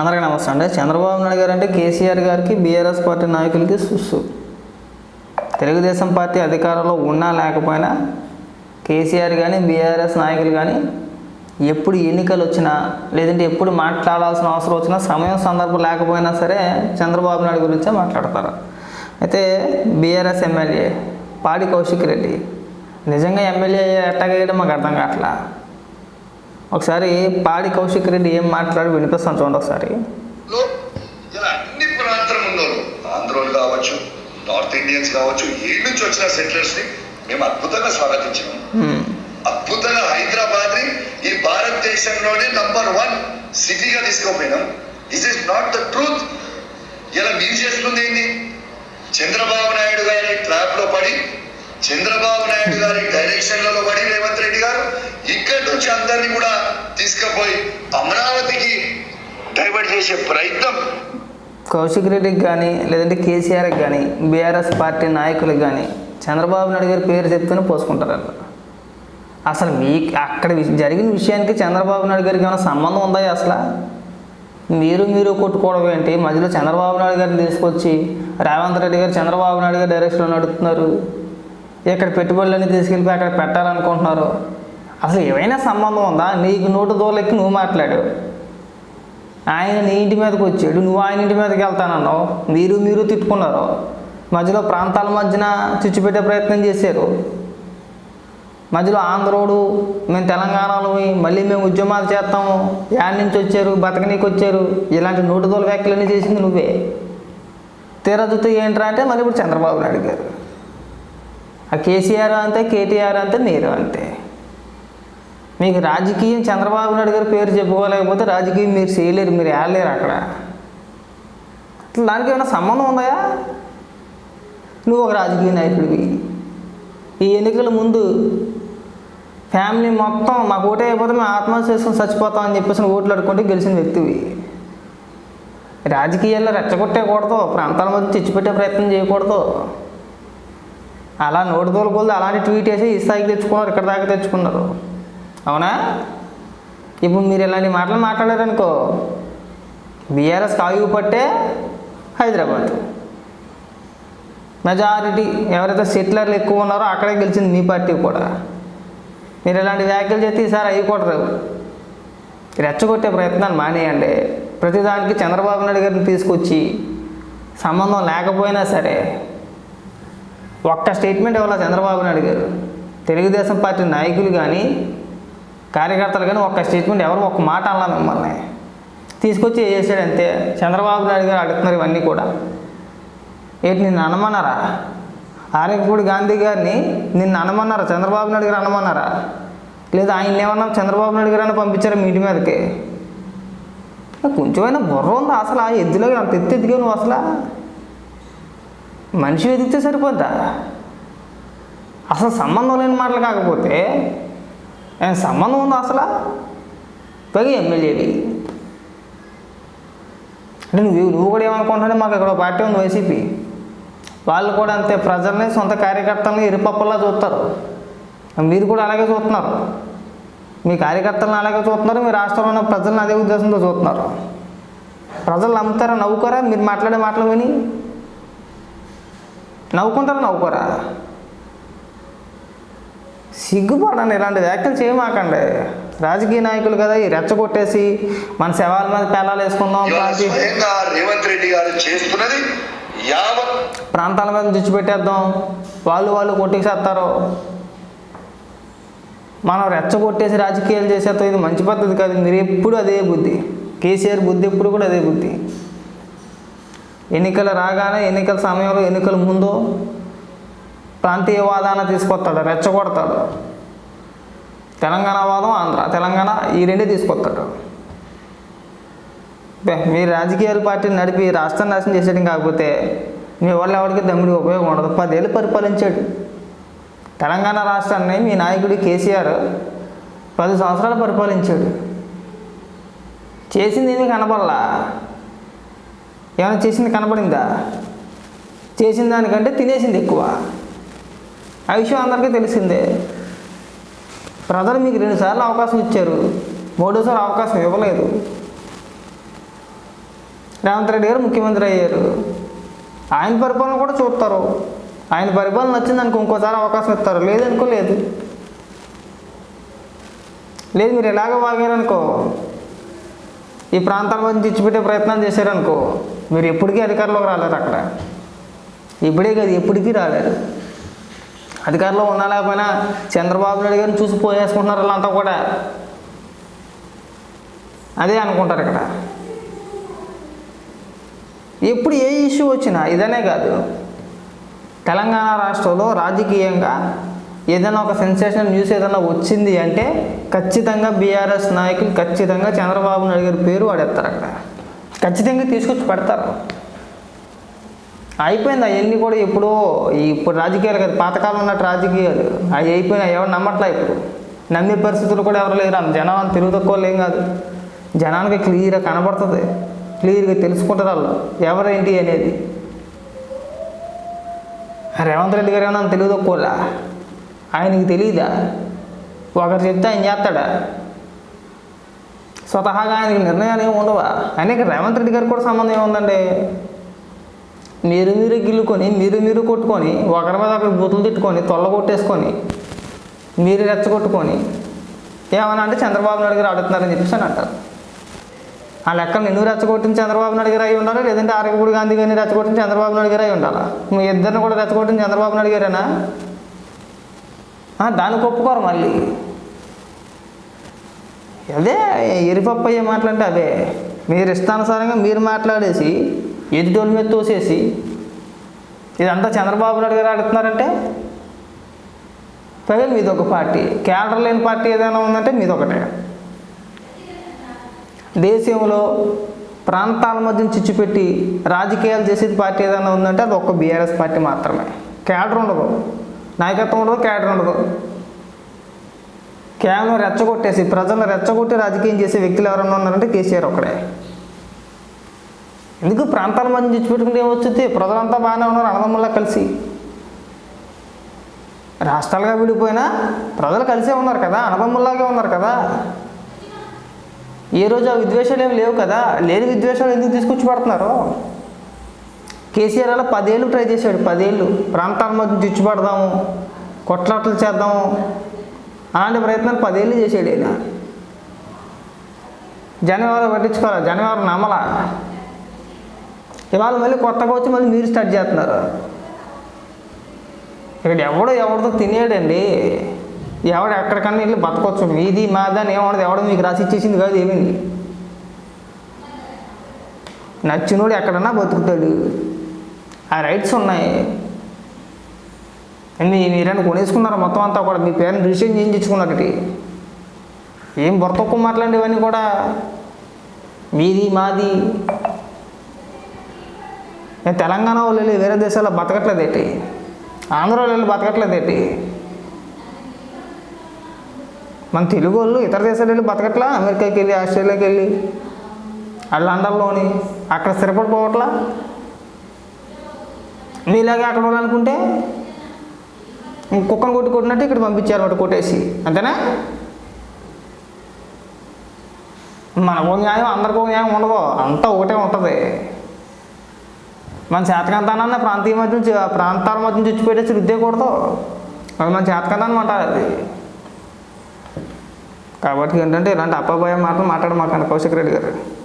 అందరికీ నమస్తే అండి. చంద్రబాబు నాయుడు గారు అంటే కేసీఆర్ గారికి బీఆర్ఎస్ పార్టీ నాయకులకి సుస్సు. తెలుగుదేశం పార్టీ అధికారంలో ఉన్నా లేకపోయినా కేసీఆర్ కానీ బీఆర్ఎస్ నాయకులు కానీ ఎప్పుడు ఎన్నికలు వచ్చినా లేదంటే ఎప్పుడు మాట్లాడాల్సిన అవసరం వచ్చినా సమయం సందర్భం లేకపోయినా సరే చంద్రబాబు నాయుడు గురించే మాట్లాడతారు. అయితే బీఆర్ఎస్ ఎమ్మెల్యే పాడి కౌశిక్ రెడ్డి నిజంగా ఎమ్మెల్యే ఎట్టగేయడం మాకు అర్థం కావట్లా. ఒకసారి పాడి కౌశిక్ రెడ్డి ఏం మాట్లాడి వినిపిస్తాను చూడండి ఒకసారి. అన్ని ప్రాంతం ఉన్నోళ్ళు ఆంధ్రోలు కావచ్చు నార్త్ ఇండియన్స్ కావచ్చు ఏ నుంచి వచ్చిన సెటిలర్స్ని మేము అద్భుతంగా స్వాగతించినాం. హ్మ్. అద్భుతంగా హైదరాబాద్ని ఈ భారతదేశంలోనే నంబర్ వన్ సిటీగా తీసుకుపోయినాం. This is not the truth ఇలా మీరు చేస్తుంది ఏంటి చంద్రబాబు నాయుడు గారి ట్రాప్లో పడి చంద్రబాబు నాయుడు గారి డైరెక్షన్లలో పడి రేవంత్ రెడ్డి గారు ఇక్కడి నుంచి అందరినీ కూడా తీసుకుపోయి అమరావతికి డైవర్ట్ చేసే ప్రయత్నం. కౌశిక్ రెడ్డికి కానీ లేదంటే కేసీఆర్కి కానీ బీఆర్ఎస్ పార్టీ నాయకులకు కానీ చంద్రబాబు నాయుడు గారి పేరు చెప్తూనే పోసుకుంటారు అసలు మీ అక్కడ జరిగిన విషయానికి చంద్రబాబు నాయుడు గారికి ఏమైనా సంబంధం ఉందా అసలు? మీరు మీరు కొట్టుకోవడం ఏంటి? మధ్యలో చంద్రబాబు నాయుడు గారిని తీసుకొచ్చి రేవంత్ రెడ్డి గారు చంద్రబాబు నాయుడు గారు డైరెక్షన్లో నడుపుతున్నారు. ఇక్కడ పెట్టుబడులన్నీ తీసుకెళ్ళిపోయి అక్కడ పెట్టాలనుకుంటున్నారు. అసలు ఏమైనా సంబంధం ఉందా? నీకు నోటు దూలెక్కి నువ్వు మాట్లాడు. ఆయన నీ ఇంటి మీదకి వచ్చాడు నువ్వు ఆయన ఇంటి మీదకి వెళ్తానన్నావు. మీరు మీరు తిట్టుకున్నారు. మధ్యలో ప్రాంతాల మధ్యన చిచ్చుపెట్టే ప్రయత్నం చేశారు. మధ్యలో ఆంధ్రోడు మేము తెలంగాణలో మళ్ళీ మేము ఉద్యమాలు చేస్తాము. యాడ్ నుంచి వచ్చారు? బతకనీకి వచ్చారు? ఇలాంటి నోటుదోల వ్యాఖ్యలన్నీ చేసింది నువ్వే. తీరదుతో ఏంట్రా అంటే మళ్ళీ ఇప్పుడు చంద్రబాబు నాయుడు గారు ఆ కేసీఆర్ అంతే కేటీఆర్ అంతే మీరు అంతే. మీకు రాజకీయం చంద్రబాబు నాయుడు గారి పేరు చెప్పుకోలేకపోతే రాజకీయం మీరు చేయలేరు మీరు ఏడలేరు అక్కడ. దానికి ఏమైనా సంబంధం ఉందా నువ్వు ఒక రాజకీయ నాయకుడివి. ఈ ఎన్నికల ముందు ఫ్యామిలీ మొత్తం మాకు ఓటే అయిపోతే మేము ఆత్మహత్య చేసుకుని చచ్చిపోతాం అని చెప్పేసి ఓట్లు అడుక్కుంటే గెలిచిన వ్యక్తివి. రాజకీయాల్లో రెచ్చగొట్టేయకూడదు ప్రాంతాల మధ్య తెచ్చిపెట్టే ప్రయత్నం చేయకూడదు. అలా నోటి తోలుకోలేదు అలాంటి ట్వీట్ వేసి ఈ స్థాయికి తెచ్చుకున్నారు ఇక్కడ దాకా తెచ్చుకున్నారు. అవునా? ఇప్పుడు మీరు ఇలాంటి మాటలు మాట్లాడారనుకో బీఆర్ఎస్ కాగు పట్టే హైదరాబాద్. మెజారిటీ ఎవరైతే సెటిలర్లు ఎక్కువ ఉన్నారో అక్కడే గెలిచింది మీ పార్టీ కూడా. మీరు ఇలాంటి వ్యాఖ్యలు చేస్తే ఈసారి అవి కూడా రావు. రెచ్చగొట్టే ప్రయత్నాన్ని మానేయండి. ప్రతిదానికి చంద్రబాబు నాయుడు గారిని తీసుకొచ్చి సంబంధం లేకపోయినా సరే ఒక్క స్టేట్మెంట్ ఇవ్వాలి చంద్రబాబు నాయుడు గారు? తెలుగుదేశం పార్టీ నాయకులు కానీ కార్యకర్తలు కానీ ఒక్క స్టేట్మెంట్ ఎవరు ఒక్క మాట అన్నా మిమ్మల్ని. తీసుకొచ్చి చేశాడు అంతే? చంద్రబాబు నాయుడు గారు అడుగుతున్నారు ఇవన్నీ కూడా. ఏంటి నిన్ను అనమన్నారా ఆర్యపూడి గాంధీ గారిని నిన్ను అనమన్నారా చంద్రబాబు నాయుడు గారు అనమన్నారా లేదా ఆయన ఏమన్నా చంద్రబాబు నాయుడు గారు అని పంపించారా మీ ఇంటి మీదకి? కొంచెమైనా బుర్ర ఉందా అసలు ఆ ఎద్దులో అంత ఎత్తు ఎదిగావు నువ్వు అసలు? మనిషి వెతికితే సరిపోద్దా? అసలు సంబంధం లేని మాటలు కాకపోతే ఆయన సంబంధం ఉందా అసలు? పైగా ఎమ్మెల్యేది అంటే నువ్వు నువ్వు కూడా ఏమనుకుంటున్నావు? మాకు ఇక్కడ పార్టీ ఉంది వైసీపీ. వాళ్ళు కూడా అంతే ప్రజల్ని సొంత కార్యకర్తల్ని ఇరుపప్పల్లా చూస్తారు. మీరు కూడా అలాగే చూస్తున్నారు. మీ కార్యకర్తలను అలాగే చూస్తున్నారు మీ రాష్ట్రంలో ఉన్న ప్రజలను అదే ఉద్దేశంతో చూస్తున్నారు. ప్రజలు నమ్ముతారా నవ్వుకోరా మీరు మాట్లాడే మాటలు విని. నవ్వుకుంటారా నవ్వుకోరా? సిగ్గుపడండి ఇలాంటి వ్యాఖ్యలు చేయమాకండి. రాజకీయ నాయకులు కదా ఈ రెచ్చగొట్టేసి మన శవాల మీద పేలాలు వేసుకుందాం రేవంత్ రెడ్డి గారు చేస్తున్నది ప్రాంతాల మీద దిచ్చు పెట్టేద్దాం. వాళ్ళు వాళ్ళు కొట్టేసేస్తారు మనం రెచ్చగొట్టేసి రాజకీయాలు చేసేస్తాం ఇది మంచి పద్ధతి కాదు. మీరు ఎప్పుడు అదే బుద్ధి. కేసీఆర్ బుద్ధి ఎప్పుడు కూడా అదే బుద్ధి. ఎన్నికలు రాగానే ఎన్నికల సమయంలో ఎన్నికల ముందు ప్రాంతీయ వాదాన తీసుకొస్తాడు రెచ్చగొడతాడు. తెలంగాణ వాదం ఆంధ్ర తెలంగాణ ఈ రెండే తీసుకొస్తాడు. మీరు మీ రాజకీయాల పార్టీని నడిపి రాష్ట్రాన్ని నాశనం చేసేయడం కాకపోతే మీ వాళ్ళు ఎవరికి దమ్ముడికి ఉపయోగం ఉండదు. పదేళ్ళు పరిపాలించాడు. తెలంగాణ రాష్ట్రాన్ని మీ నాయకుడు కేసీఆర్ పది సంవత్సరాలు పరిపాలించాడు. చేసింది ఏమీ కనపడలా. ఏమైనా చేసింది కనపడిందా? చేసిన దానికంటే తినేసింది ఎక్కువ. ఆ విషయం అందరికీ తెలిసిందే. ప్రజలు మీకు రెండుసార్లు అవకాశం ఇచ్చారు. మూడోసారి అవకాశం ఇవ్వలేదు. రేవంత్ రెడ్డి గారు ముఖ్యమంత్రి అయ్యారు. ఆయన పరిపాలన కూడా చూస్తారు. ఆయన పరిపాలన నచ్చింది అనుకో ఇంకోసారి అవకాశం ఇస్తారు. లేదనుకో లేదు. లేదు మీరు ఎలాగ వాగారనుకో. ఈ ప్రాంతాల మధ్య తెచ్చిపెట్టే ప్రయత్నం చేశారనుకో. మీరు ఎప్పటికీ అధికారంలోకి రాలేరు అక్కడ. ఇప్పుడే కాదు ఎప్పటికీ రాలేరు. అధికారంలో ఉన్నా లేకపోయినా చంద్రబాబు నాయుడు గారిని చూసి పోయేసుకుంటున్నారు వాళ్ళంతా కూడా. అదే అనుకుంటారు ఇక్కడ. ఎప్పుడు ఏ ఇష్యూ వచ్చినా ఇదనే కాదు. తెలంగాణ రాష్ట్రంలో రాజకీయంగా ఏదైనా ఒక సెన్సేషన్ న్యూస్ ఏదైనా వచ్చింది అంటే ఖచ్చితంగా బీఆర్ఎస్ నాయకులు ఖచ్చితంగా చంద్రబాబు నాయుడు గారి పేరు వాడేస్తారు అక్కడ. ఖచ్చితంగా తీసుకొచ్చి పెడతారు. అయిపోయింది అవన్నీ కూడా ఎప్పుడో ఇప్పుడు రాజకీయాలు కదా పాతకాలం ఉన్నట్టు రాజకీయాలు. అవి అయిపోయినాయి ఎవరు నమ్మట్లా ఇప్పుడు? నమ్మే పరిస్థితులు కూడా ఎవరు లేరు? అంత జనం అంత తెలుగు తక్కువ ఏం కాదు. జనానికి క్లియర్గా కనబడుతుంది. క్లియర్గా తెలుసుకుంటారు వాళ్ళు. ఎవరేంటి అనేది. రేవంత్ రెడ్డి గారు ఏమన్నా తెలుగు తక్కువలా ఆయనకి తెలియదా ఒకరు చెప్తే ఆయన చేస్తాడా? స్వతహాగా ఆయనకి నిర్ణయాలు ఏమి ఉండవా? ఆయనకి రేవంత్ రెడ్డి గారికి కూడా సంబంధం ఏముందండి? మీరు మీరు గిల్లుకొని మీరు మీరు కొట్టుకొని ఒకరి మీద ఒకరు బూతులు తిట్టుకొని తొల్ల కొట్టేసుకొని మీరు రెచ్చగొట్టుకొని ఏమన్నా అంటే చంద్రబాబు నాయుడు గారు అడుగుతున్నారని చెప్పేసి అని అంటారు. ఆ లెక్కలు నిన్ను రెచ్చగొట్టిన చంద్రబాబు నాయుడు గారు అయి ఉండాలా? లేదంటే ఆరగపూడి గాంధీ గారిని రెచ్చగొట్టిన చంద్రబాబు నాయుడు గారు అయి ఉండాలా? మీ ఇద్దరిని కూడా రెచ్చగొట్టిన చంద్రబాబు నాయుడు గారేనా? దాన్ని దానికి ఒప్పుకోరు మళ్ళీ. అదే ఎరిపప్పయ్య అయ్యే మాటలంటే అవే మీరు ఇష్టానుసారంగా మీరు మాట్లాడేసి ఎదుటోళ్ళ మీద తోసేసి ఇదంతా చంద్రబాబు నాయుడు గారు ఆడుతున్నారంటే పైగా మీదొక పార్టీ. క్యాడర్ లేని పార్టీ ఏదైనా ఉందంటే మీదొకటే దేశంలో ప్రాంతాల మధ్య చిచ్చుపెట్టి రాజకీయాలు చేసేది పార్టీ ఏదైనా ఉందంటే అది ఒక్క బీఆర్ఎస్ పార్టీ మాత్రమే. క్యాడర్ ఉండదు. నాయకత్వం ఉండదు క్యాడర్ ఉండదు. కేవలం రెచ్చగొట్టేసి ప్రజలను రెచ్చగొట్టి రాజకీయం చేసే వ్యక్తులు ఎవరైనా ఉన్నారంటే కేసీఆర్ ఒక్కడే. ఎందుకు ప్రాంతాల మధ్య తెచ్చిపెట్టుకుంటే ఏమొచ్చుద్ది? ప్రజలంతా బాగానే ఉన్నారు అన్నదమ్ముల్లా కలిసి. రాష్ట్రాలుగా విడిపోయినా ప్రజలు కలిసే ఉన్నారు కదా అన్నదమ్ముల్లాగే ఉన్నారు కదా. ఏ రోజు ఆ విద్వేషాలు ఏమి లేవు కదా లేని విద్వేషాలు ఎందుకు తీసుకొచ్చి పడుతున్నారు? కేసీఆర్ అలా పదేళ్ళు ట్రై చేశాడు పదేళ్ళు. ప్రాంతాల మధ్య చిచ్చు పడదాము కొట్లాటలు చేద్దాము అలాంటి ప్రయత్నాలు పదేళ్ళు చేసాడు ఆయన. జనవరి పట్టించుకోవాలి జనం నమ్మల నమ్మలా. ఇవాళ మళ్ళీ కొత్తగా వచ్చి మళ్ళీ మీరు స్టార్ట్ చేస్తున్నారు. ఇక్కడ ఎవడో ఎవరితో తినేయడండి ఎవడు ఎక్కడికన్నా వెళ్ళి బతకొచ్చు. మీది మాదని అని ఏమన్నది ఎవడో మీకు రాసి ఇచ్చేసింది కాదు ఏమింది? నచ్చినోడు ఎక్కడన్నా బతుకుతాడు. ఆ రైట్స్ ఉన్నాయి. మీ మీరైనా కొనేసుకున్నారు మొత్తం అంతా కూడా? మీ పేరుని రిజిస్ట్రేషన్ చేయించుకున్నారు ఇటు ఏం బొరతక్కువ మాట్లాడి ఇవన్నీ కూడా? మీది మాది? నేను తెలంగాణ వాళ్ళు వెళ్ళి వేరే దేశాల్లో బతకట్లేదు ఏంటి ఆంధ్ర వాళ్ళు వెళ్ళి బతకట్లేదు ఏంటి మన తెలుగు వాళ్ళు ఇతర దేశాలు వెళ్ళి బతకట్లా? అమెరికాకి వెళ్ళి ఆస్ట్రేలియాకి వెళ్ళి? ఆ లండన్లోని? అక్కడ స్థిరపడిపోవట్లా? మీలాగే అక్కడ వాళ్ళు అనుకుంటే కుక్కను కొట్టి కొట్టినట్టు ఇక్కడ పంపించారు వాడు కొట్టేసి. అంతేనా? మనకు న్యాయం అందరికో న్యాయం ఉండదు. అంతా ఒకటే ఉంటుంది. మన చేతకంతానన్న ప్రాంతీయ మధ్య ప్రాంతాల మధ్య నుంచి పెట్టేసి రుద్దేయకూడదు అది మన చేతకంతానం అంటారు అది. కాబట్టి ఏంటంటే ఇలాంటి అప్పాభాయ మాటలు మాట్లాడమాకండి కౌశిక్ రెడ్డి గారు.